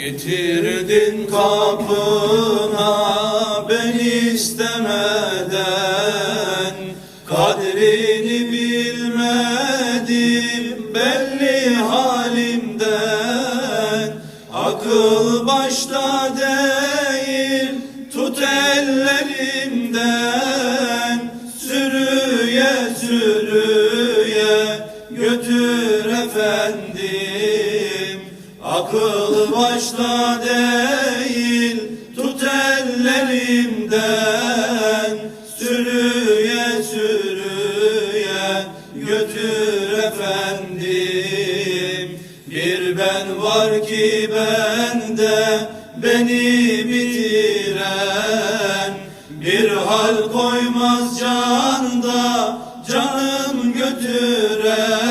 Getirdin kapına beni istemeden. Kadrini bilmedim belli halimden. Akıl başta değil tut ellerimden. Sürüye sürüye götür Akıl başta değil tut ellerimden. Sürüye sürüye götür efendim. Bir ben var ki bende beni bitiren. Bir hal koymaz canda canım götüren.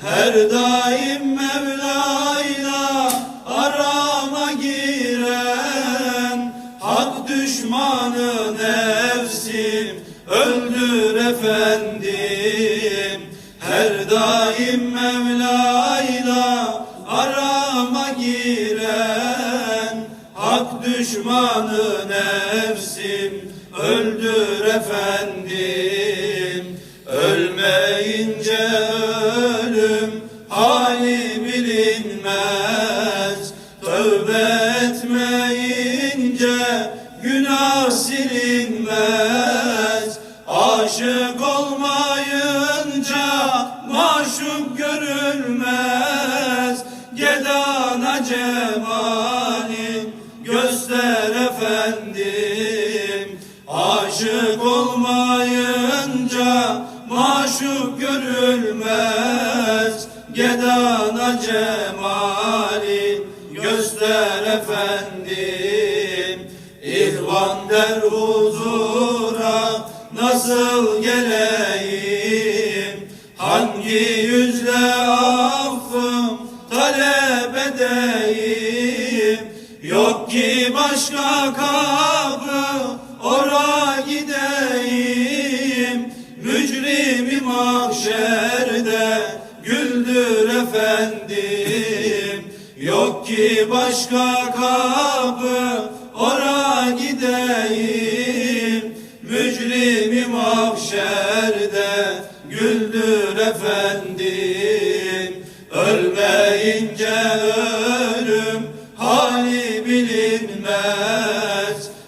Her daim düşmanı nefsim öldür efendim. Her daim Mevla'yla arama giren Hak düşmanı nefsim öldür efendim. Ölmeyince ölüm hali bilinmez günah silinmez. Aşık olmayınca maşuk görülmez. Gedana cemali göster efendim. Aşık olmayınca maşuk görülmez. Gedana cemali göster efendim Der huzura nasıl geleyim? Hangi yüzle affım talep edeyim? Yok ki başka kapı ora gideyim. Mücrimi mahşerde güldür efendim. Yok ki başka kapı ora gideyim Mücrimi mahşerde güldür efendim. Ölmeyince ölüm hali bilinmez.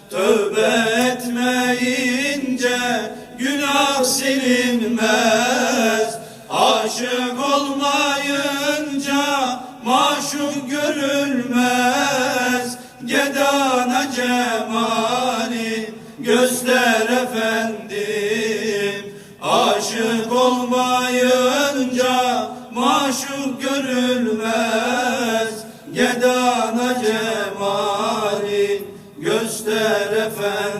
Tövbe etmeyince günah silinmez. Aşık olmayınca maşuk görülmez Gedana cemali göster efendim. Aşık olmayınca maşuk görülmez. Gedana cemali göster efendim